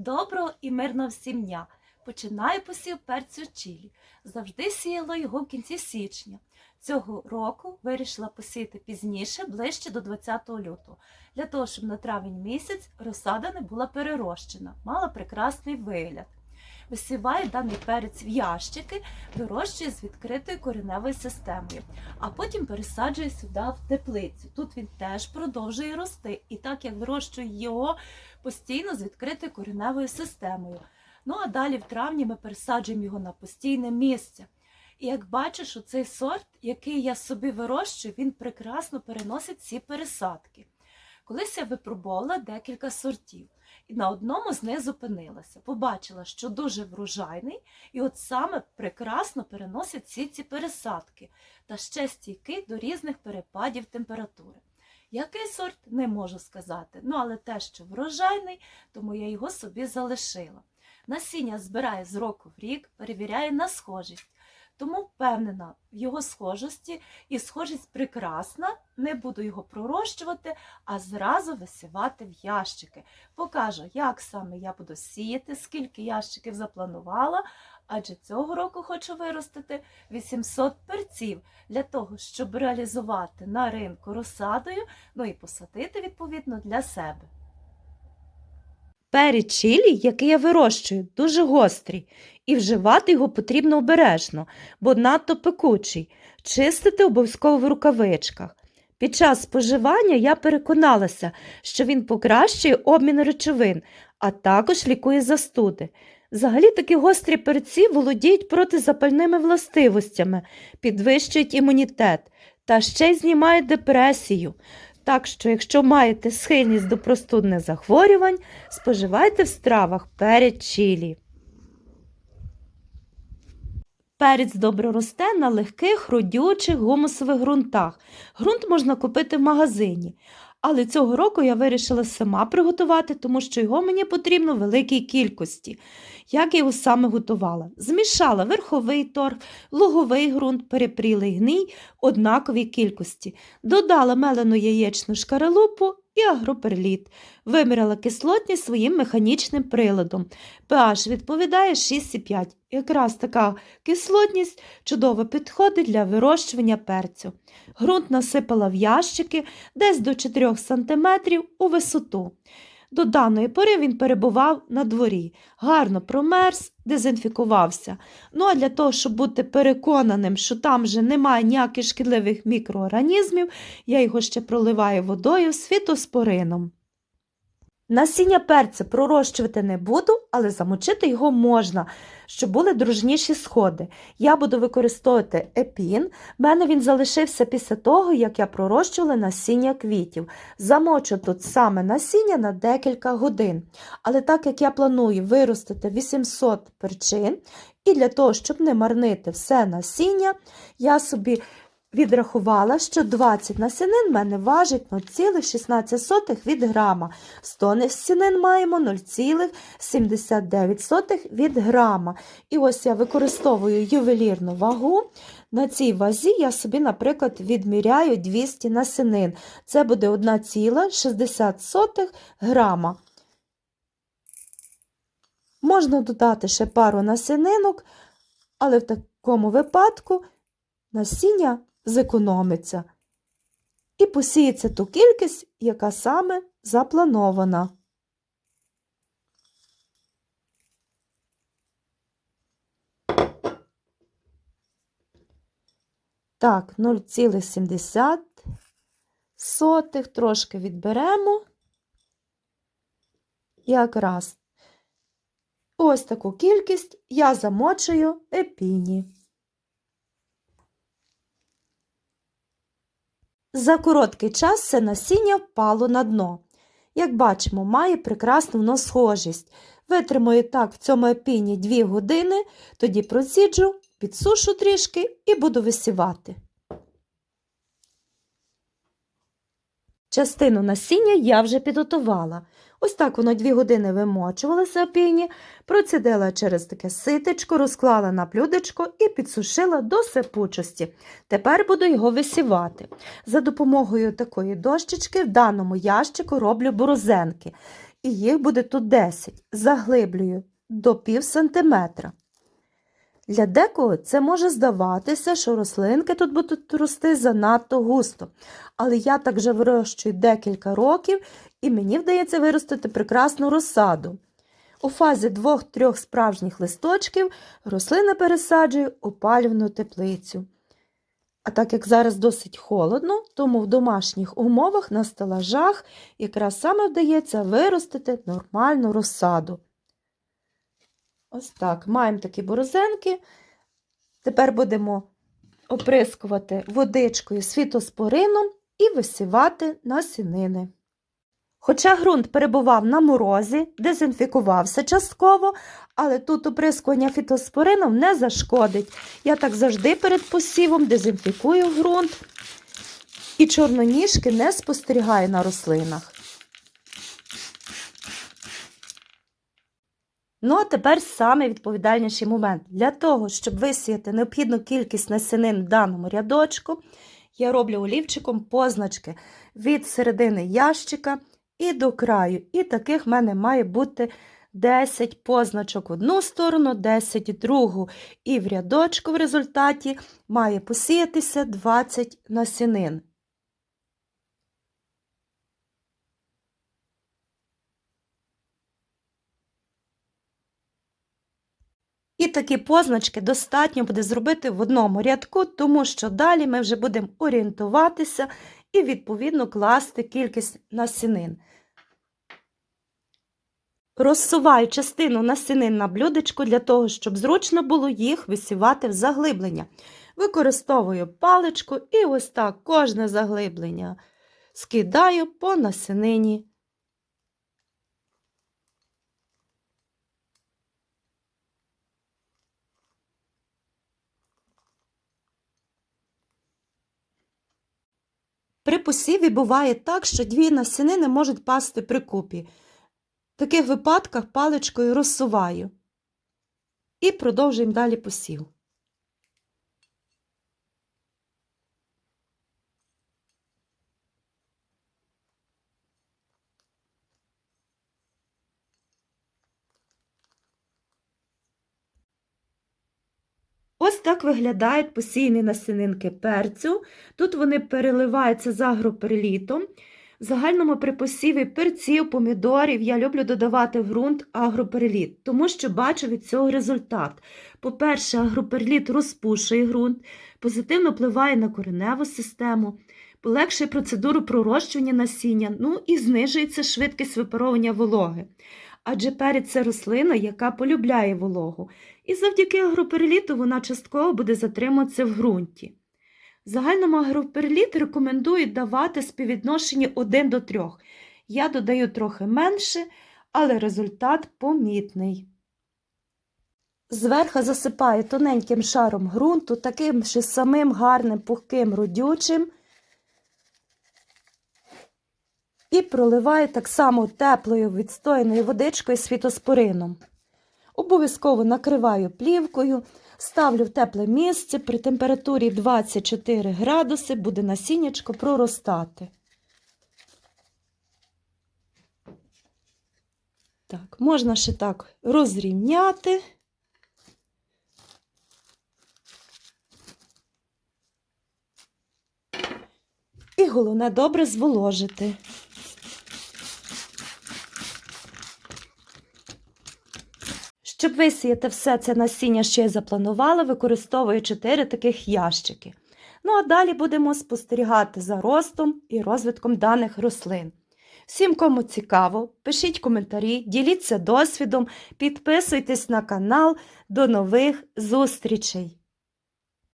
Доброго і мирного всім дня! Починаю посів перцю чилі. Завжди сіяла його в кінці січня. Цього року вирішила посіяти пізніше, ближче до 20 лютого, для того, щоб на травень місяць розсада не була перерощена, мала прекрасний вигляд. Висіваю даний перець в ящики, вирощую з відкритою кореневою системою, а потім пересаджую сюди в теплицю. Тут він теж продовжує рости. І так як вирощую його постійно з відкритою кореневою системою. Ну а далі в травні ми пересаджуємо його на постійне місце. І як бачиш, цей сорт, який я собі вирощую, він прекрасно переносить ці пересадки. Колись я випробувала декілька сортів, на одному з них зупинилася. Побачила, що дуже врожайний, і от саме прекрасно переносить всі ці пересадки та ще стійкий до різних перепадів температури. Який сорт не можу сказати, ну але те, що врожайний, тому я його собі залишила. Насіння збираю з року в рік, перевіряю на схожість. Тому впевнена в його схожості і схожість прекрасна. Не буду його пророщувати, а зразу висівати в ящики. Покажу, як саме я буду сіяти, скільки ящиків запланувала, адже цього року хочу виростити 800 перців для того, щоб реалізувати на ринку розсадою, ну і посадити відповідно для себе. Перець чилі, який я вирощую, дуже гострий, і вживати його потрібно обережно, бо надто пекучий. Чистити обов'язково в рукавичках. Під час споживання я переконалася, що він покращує обмін речовин, а також лікує застуди. Взагалі такі гострі перці володіють протизапальними властивостями, підвищують імунітет та ще й знімають депресію. Так що, якщо маєте схильність до простудних захворювань, споживайте в стравах перець чилі. Перець добре росте на легких, родючих, гумусових ґрунтах. Грунт можна купити в магазині. Але цього року я вирішила сама приготувати, тому що його мені потрібно в великій кількості. Як я його саме готувала? Змішала верховий торф, луговий ґрунт, перепрілий гній однаковій кількості. Додала мелену яєчну шкаралупу і агроперліт. Виміряла кислотність своїм механічним приладом. pH відповідає 6,5. Якраз така кислотність чудово підходить для вирощування перцю. Грунт насипала в ящики десь до 4 см у висоту. До даної пори він перебував на дворі, гарно промерз, дезінфікувався. Ну а для того, щоб бути переконаним, що там вже немає ніяких шкідливих мікроорганізмів, я його ще проливаю водою з фітоспорином. Насіння перця пророщувати не буду, але замочити його можна, щоб були дружніші сходи. Я буду використовувати епін. В мене він залишився після того, як я пророщувала насіння квітів. Замочу тут саме насіння на декілька годин. Але так як я планую виростити 800 перчин, і для того, щоб не марнити все насіння, я собі Відрахувала, що 20 насінин в мене важить 0,16 від грама. 100 насінин маємо 0,79 від грама. І ось я використовую ювелірну вагу. На цій вазі я собі, наприклад, відміряю 200 насінин. Це буде 1,60 грама. Можна додати ще пару насінинок, але в такому випадку насіння зекономиться і посіється ту кількість, яка саме запланована. Так, 0,70 сотих трошки відберемо. Якраз ось таку кількість я замочую епіні. За короткий час це насіння впало на дно. Як бачимо, має прекрасну носхожість. схожість. Витримую так в цьому епіні 2 години, тоді просіджу, підсушу трішки і буду висівати. Частину насіння я вже підготувала. Ось так воно 2 години вимочувалося в піні, процідила через таке ситечко, розклала на блюдечко і підсушила до сипучості. Тепер буду його висівати. За допомогою такої дощечки в даному ящику роблю борозенки. і їх буде тут 10. Заглиблюю до пів сантиметра. Для декого це може здаватися, що рослинки тут будуть рости занадто густо. Але я так вже вирощую декілька років, і мені вдається виростити прекрасну розсаду. У фазі двох-трьох справжніх листочків рослина пересаджую у палівну теплицю. А так як зараз досить холодно, тому в домашніх умовах на стелажах якраз саме вдається виростити нормальну розсаду. Ось так, маємо такі борозенки. Тепер будемо оприскувати водичкою світоспорином і висівати насінини. Хоча ґрунт перебував на морозі, дезінфікувався частково, але тут оприскування фітоспорином не зашкодить. Я так завжди перед посівом дезінфікую ґрунт і чорноніжки не спостерігаю на рослинах. Ну, а тепер саме відповідальніший момент. Для того, щоб висіяти необхідну кількість насінин в даному рядочку, я роблю олівчиком позначки від середини ящика і до краю. І таких в мене має бути 10 позначок в одну сторону, 10 в другу. І в рядочку в результаті має посіятися 20 насінин. І такі позначки достатньо буде зробити в одному рядку, тому що далі ми вже будемо орієнтуватися і, відповідно, класти кількість насінин. Розсуваю частину насінин на блюдечко для того, щоб зручно було їх висівати в заглиблення. Використовую паличку і ось так кожне заглиблення скидаю по насінині. При посіві буває так, що дві насінини можуть пасти при купі. В таких випадках паличкою розсуваю і продовжуємо далі посів. Ось так виглядають посіяні насінинки перцю. Тут вони переливаються з агроперелітом. В загальному при посіві перців, помідорів я люблю додавати в ґрунт агропереліт, тому що бачу від цього результат. По-перше, агропереліт розпушує ґрунт, позитивно впливає на кореневу систему, полегшує процедуру пророщування насіння, ну і знижується швидкість випаровування вологи. Адже перець це рослина, яка полюбляє вологу, і завдяки агропереліту вона частково буде затримуватися в ґрунті. Загальному агропереліт рекомендують давати співвідношенні 1 до 3. Я додаю трохи менше, але результат помітний. Зверху засипаю тоненьким шаром ґрунту, таким же самим гарним пухким родючим. І проливаю так само теплою відстояною водичкою з фітоспорином. Обов'язково накриваю плівкою, ставлю в тепле місце, при температурі 24 градуси буде насіннячко проростати. Так, можна ще так розрівняти. І головне добре зволожити. Щоб висіяти все це насіння, що я запланувала, використовую 4 таких ящики. Ну а далі будемо спостерігати за ростом і розвитком даних рослин. Всім, кому цікаво, пишіть коментарі, діліться досвідом, підписуйтесь на канал. До нових зустрічей!